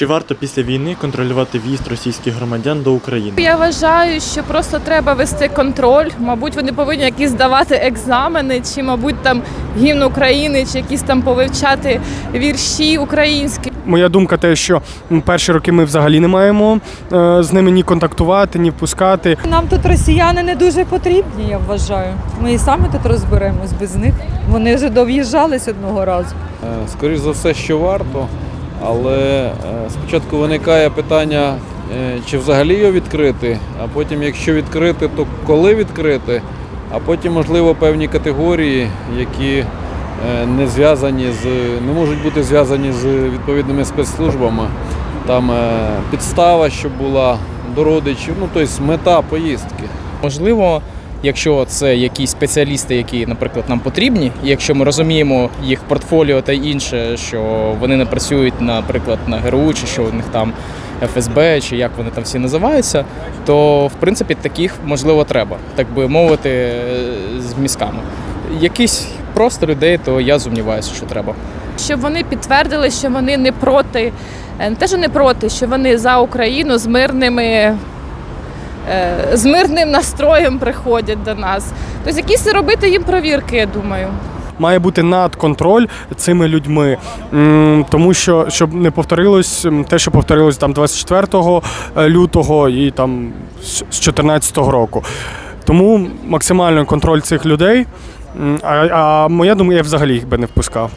Чи варто після війни контролювати в'їзд російських громадян до України? Я вважаю, що просто треба вести контроль. Мабуть, вони повинні якісь здавати екзамени, чи, мабуть, там гімн України, чи якісь там повивчати вірші українські. Моя думка те, що перші роки ми взагалі не маємо е, з ними ні контактувати, ні впускати. Нам тут росіяни не дуже потрібні, я вважаю. Ми і самі тут розберемось без них. Вони вже дов'їжджались одного разу. Е, Скоріш за все, що варто, але е, спочатку виникає питання, е, чи взагалі його відкрити, а потім, якщо відкрити, то коли відкрити, а потім, можливо, певні категорії, які е, не зв'язані з не можуть бути зв'язані з відповідними спецслужбами. Там підстава, щоб була до родичів, ну тобто мета поїздки. Можливо, якщо це якісь спеціалісти, які, наприклад, нам потрібні, і якщо ми розуміємо їх портфоліо та інше, що вони не працюють, наприклад, на ГРУ, чи що у них там ФСБ, чи як вони там всі називаються, то в принципі таких можливо треба, так би мовити, з мізками. Якісь просто людей, то я сумніваюся, що треба. Щоб вони підтвердили, що вони не проти, е, не те, що не проти, що вони за Україну з мирними. Е, З мирним настроєм приходять до нас. Тобто якісь робити їм провірки, я думаю. Має бути надконтроль цими людьми, тому що щоб не повторилось те, що повторилось там 24 лютого і там з 2014 року. Тому максимальний контроль цих людей. А, а моя думка, я взагалі їх би не впускав.